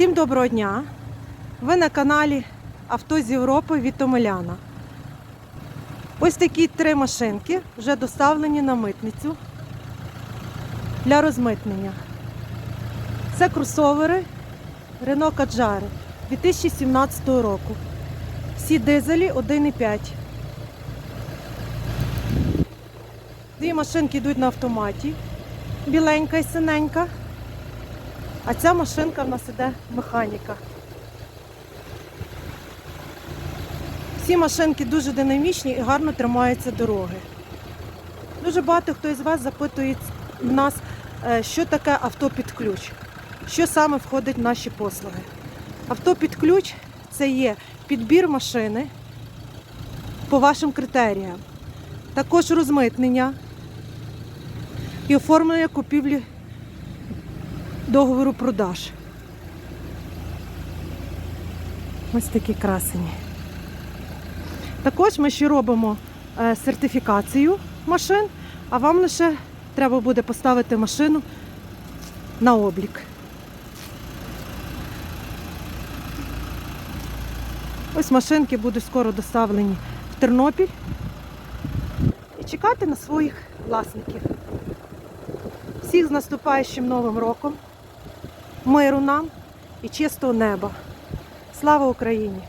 Всім доброго дня! Ви на каналі Авто з Європи від Томеляна. Ось такі три машинки вже доставлені на митницю для розмитнення. Це кросовери Renault Kadjar 2017 року. Всі дизелі 1,5. Дві машинки йдуть на автоматі, біленька і синенька. А ця машинка в нас іде механіка. Всі машинки дуже динамічні і гарно тримаються дороги. Дуже багато хто із вас запитує в нас, е, що таке авто під ключ, що саме входить в наші послуги. Авто під ключ це є підбір машини по вашим критеріям, також розмитнення і оформлення купівлі договору продаж. Ось такі красені. Також ми ще робимо е, сертифікацію машин, а вам лише треба буде поставити машину на облік. Ось машинки будуть скоро доставлені в Тернопіль і чекати на своїх власників. Всіх з наступаючим Новим роком, миру нам і чистого неба. Слава Україні!